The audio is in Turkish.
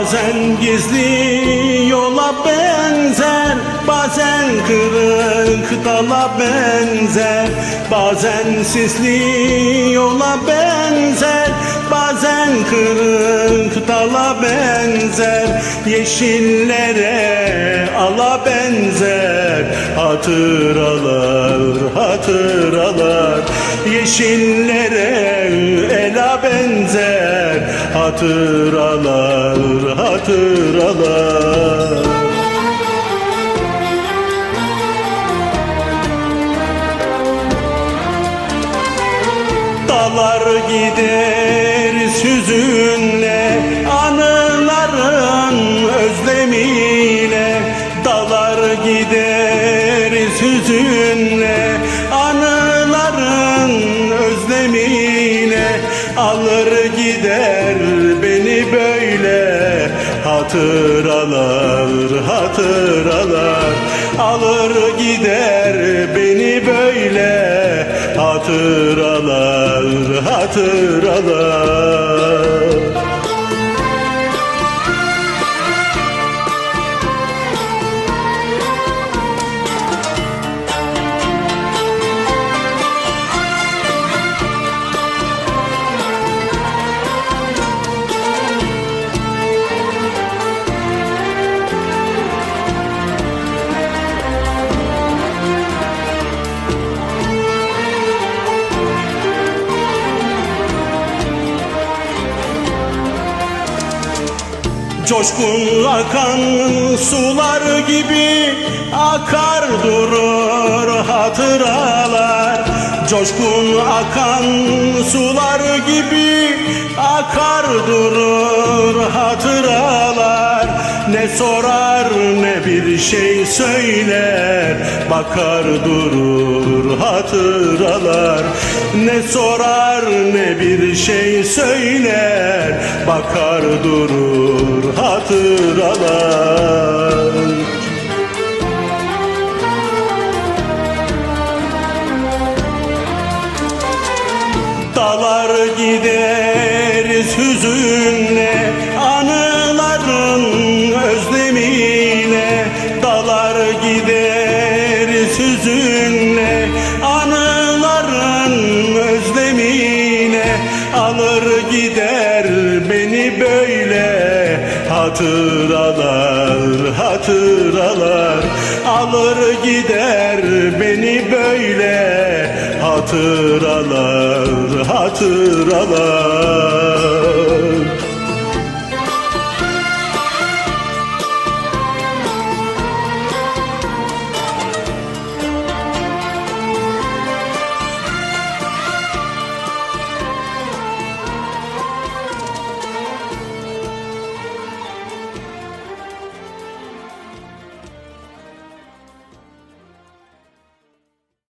Bazen gizli yola benzer Bazen kırık dala benzer. Bazen sisli yola benzer Bazen kırık dala benzer. Yeşillere ala benzer Hatıralar, hatıralar. Yeşillere ela benzer Hatıralar, hatıralar. Dalar gideriz hüzünle Anıların özlemiyle. Dalar gideriz hüzünle Anıların özlemiyle. Alır gider Hatıralar, hatıralar. Alır gider beni böyle. Hatıralar, hatıralar Coşkun akan sular gibi akar durur hatıralar. Coşkun akan sular gibi akar durur hatıralar. Ne sorar ne bir şey söyler bakar durur hatıralar Ne sorar ne bir şey söyler. Bakar durur hatıralar. Dalar gideriz hüzünle Alır gider beni böyle. Hatıralar, hatıralar Alır gider beni böyle. Hatıralar, hatıralar